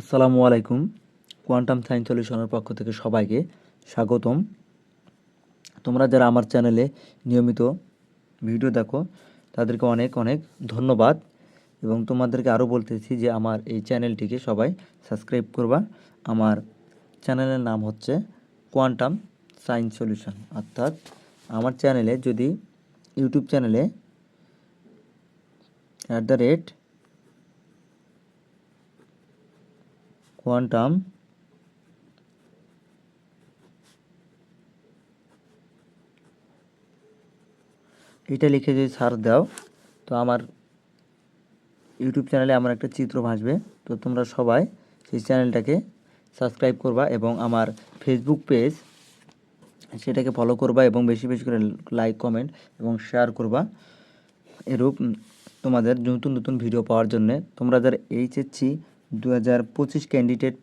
আসসালামু আলাইকুম। Quantum science সলিউশনের পক্ষ থেকে সবাইকে স্বাগতম। তোমরা যারা আমার চ্যানেলে নিয়মিত ভিডিও দেখো, তাদেরকে অনেক অনেক ধন্যবাদ। এবং তোমাদেরকে আরও বলতেছি যে আমার এই চ্যানেলটিকে সবাই সাবস্ক্রাইব করবা। আমার চ্যানেলের নাম হচ্ছে কোয়ান্টাম সায়েন্স সলিউশন। অর্থাৎ আমার চ্যানেলে যদি ইউটিউব চ্যানেলে অ্যাট দ্য রেট কোয়ান্টাম এটা লিখে যদি সার্চ দাও, তো আমার ইউটিউব চ্যানেলে আমার একটা চিত্র ভাসবে। তো তোমরা সবাই সেই চ্যানেলটাকে সাবস্ক্রাইব করবা এবং আমার ফেসবুক পেজ সেটাকে ফলো করবা এবং বেশি বেশি করে লাইক কমেন্ট এবং শেয়ার করবা। এরূপ তোমাদের নতুন নতুন ভিডিও পাওয়ার জন্যে তোমরা যারা এইচএসসি দু হাজার পঁচিশ ক্যান্ডিডেট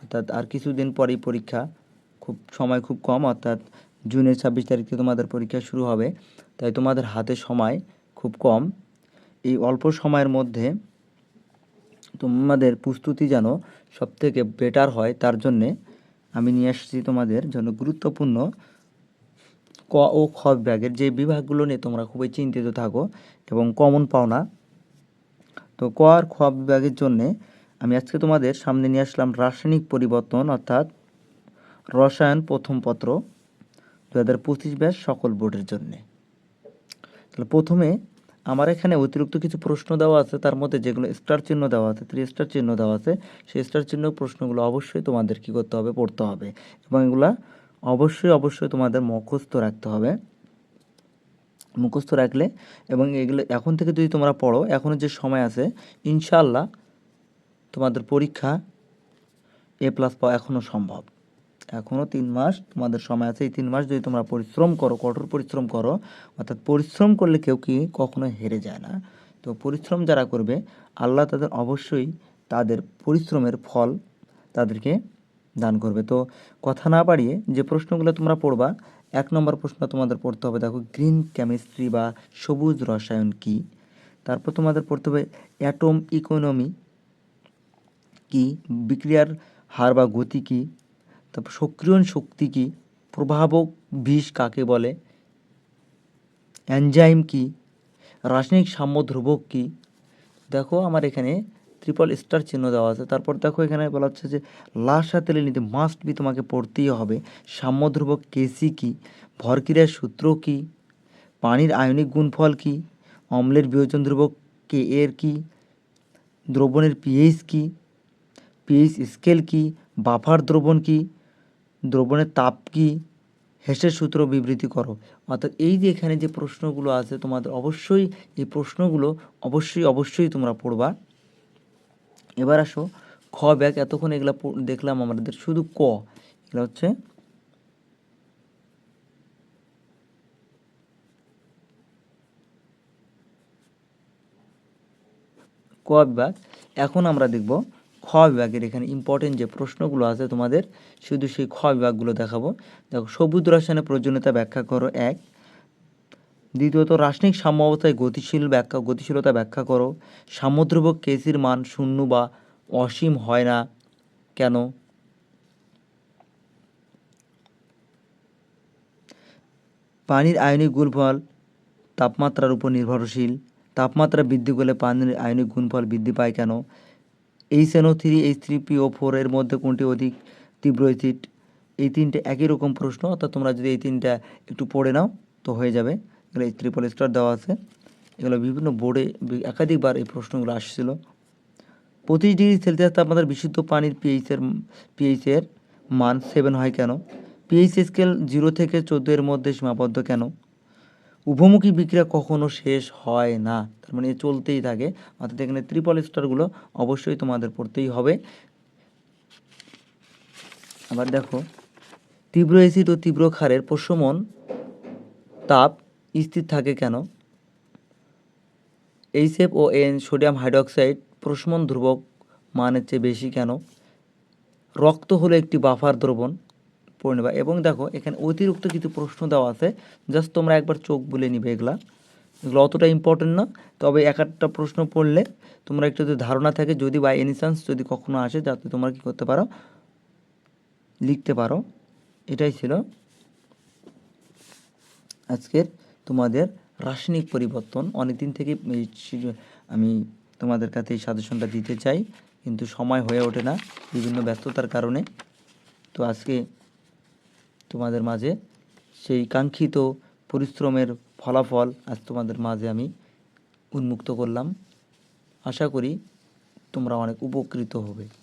অর্থাৎ আর কিছুদিন পরেই পরীক্ষা, খুব সময় খুব কম, অর্থাৎ জুনের ছাব্বিশ তারিখে তোমাদের পরীক্ষা শুরু হবে। তাই তোমাদের হাতে সময় খুব কম। এই অল্প সময়ের মধ্যে তোমাদের প্রস্তুতি যেন সবথেকে বেটার হয়, তার জন্যে আমি নিয়ে আসছি তোমাদের জন্য গুরুত্বপূর্ণ ক ও খ বিভাগের যে বিভাগগুলো নিয়ে তোমরা খুবই চিন্তিত থাকো এবং কমন পাও না। তো ক আর খ বিভাগের জন্যে আমি আজকে তোমাদের সামনে নিয়ে আসলাম রাসায়নিক পরিবর্তন, অর্থাৎ রসায়ন প্রথম পত্র দু হাজার পঁচিশ ব্যাস সকল বোর্ডের জন্যে। তাহলে প্রথমে আমার এখানে অতিরিক্ত কিছু প্রশ্ন দেওয়া আছে, তার মধ্যে যেগুলো স্টার চিহ্ন দেওয়া আছে থ্রি স্টার চিহ্ন দেওয়া আছে, সেই স্টার চিহ্ন প্রশ্নগুলো অবশ্যই তোমাদের কী করতে হবে, পড়তে হবে এবং এগুলা অবশ্যই অবশ্যই তোমাদের মুখস্থ রাখতে হবে। মুখস্থ রাখলে এবং এগুলো এখন থেকে যদি তোমরা পড়ো এখনও যে সময় আছে ইনশাল্লাহ তোমাদের পরীক্ষা এ প্লাস পাওয়া এখনও সম্ভব। এখনও তিন মাস, তোমাদের সময় আছে এই তিন মাস যদি তোমরা পরিশ্রম করো, কঠোর পরিশ্রম করো, অর্থাৎ পরিশ্রম করলে কেউ কি কখনো হেরে যায় না। তো পরিশ্রম যারা করবে, আল্লাহ তাদের অবশ্যই তাদের পরিশ্রমের ফল তাদেরকে দান করবে। তো কথা না বাড়িয়ে যে প্রশ্নগুলো তোমরা পড়বা, এক নম্বর প্রশ্ন তোমাদের পড়তে হবে, দেখো গ্রিন কেমিস্ট্রি বা সবুজ রসায়ন কি? তারপর তোমাদের পড়তে হবে অ্যাটম ইকোনমি কি, বিক্রিয়ার হার বা গতি কি, তারপর সক্রিয়ণ শক্তি কি প্রভাবক বিষ কাকে বলে অ্যানজাইম কি, রাসায়নিক সাম্য ধ্রুবক কি, দেখো আমার এখানে ট্রিপল স্টার চিহ্ন দেওয়া আছে। তারপর দেখো এখানে বলা হচ্ছে যে লাশ হাতে নিতে মাস্ট বি তোমাকে পড়তেই হবে। সাম্য ধ্রুবক কেসি কি, ভরক্রিয়ার সূত্র কি, পানির আয়নিক গুণফল কি, অম্লের বিয়োজন ধ্রুবক কে এর কি, দ্রবণের পিএইচ কি পিএইচ স্কেল কি, বাফার দ্রবণ কি, দ্রবণের তাপ কি, হেসের সূত্র বিবৃতি করো। অর্থাৎ এই যে এখানে যে প্রশ্নগুলো আছে, তোমাদের অবশ্যই এই প্রশ্নগুলো অবশ্যই অবশ্যই তোমরা পড়বা। এবার আসো, খ ব্যাগ এতক্ষণ এগুলো দেখলাম আমাদের শুধু ক। এগুলো হচ্ছে ক বিভাগ এখন আমরা দেখব খ বিভাগের এখানে ইম্পর্টেন্ট যে প্রশ্নগুলো আছে তোমাদের, শুধু সেই খ বিভাগগুলো দেখাবো। দেখো, সবুজ রসায়নের প্রয়োজনীয়তা ব্যাখ্যা করো, এক। দ্বিতীয়ত, রাসায়নিক সাম্য অবস্থায় গতিশীল ব্যাখ্যা, গতিশীলতা ব্যাখ্যা করো। সামুদ্রবক কেসির মান শূন্য বা অসীম হয় না কেন? পানির আয়নিক গুণফল তাপমাত্রার উপর নির্ভরশীল। তাপমাত্রা বৃদ্ধি করলে পানির আয়নিক গুণফল বৃদ্ধি পায় কেন? H NO three H three P O four এর মধ্যে কোনটি অধিক তীব্র অ্যাসিড এই তিনটে একই রকম প্রশ্ন, অর্থাৎ তোমরা যদি এই তিনটা একটু পড়ে নাও, তো হয়ে যাবে। এগুলো ত্রিপল স্টার দেওয়া আছে। এগুলো বিভিন্ন বোর্ডে একাধিকবার এই প্রশ্নগুলো আসছিল। পঁচিশ ডিগ্রি সেলসিয়াস তাপমাত্রার বিশুদ্ধ পানির পিএইচের পিএইচের মান সেভেন হয় কেন? পিএইচ স্কেল জিরো থেকে চোদ্দ এর মধ্যে সীমাবদ্ধ কেন? উভমুখী বিক্রিয়া কখনো শেষ হয় না। তার মানে চলতেই থাকে। অর্থাৎ এখানে ত্রিপল স্টারগুলো অবশ্যই তোমাদের পড়তেই হবে। আবার দেখো, তীব্র এসিড ও তীব্র ক্ষারের প্রশমন তাপ স্থির থাকে কেন? এইচএফ ও এন সোডিয়াম হাইড্রোক্সাইড প্রশমন ধ্রুবক মানের চেয়ে বেশি কেন? রক্ত হলো একটি বাফার দ্রবণ। পড়ে নেবা এবং দেখো, এখানে অতিরিক্ত কিছু প্রশ্ন দেওয়া আছে। জাস্ট তোমরা একবার চোখ বুলে নিবে এগুলা। এগুলো অতটা ইম্পর্টেন্ট না। তবে এক একটা প্রশ্ন পড়লে তোমরা একটু যদি ধারণা থাকে, যদি বাই এনি চান্স যদি কখনো আসে, যাতে তোমরা কী করতে পারো, লিখতে পারো। এটাই ছিল আজকের তোমাদের রাসায়নিক পরিবর্তন। অনেক দিন থেকে আমি তোমাদের কাছে এই সাজেশনটা দিতে চাই, কিন্তু সময় হয়ে ওঠে না, বিভিন্ন ব্যস্ততার কারণে। তো আজকে তোমাদের মাঝে। সেই কাঙ্ক্ষিত পরিশ্রমের ফলাফল আজ তোমাদের মাঝে আমি উন্মুক্ত করলাম। আশা করি তোমরা অনেক উপকৃত হবে।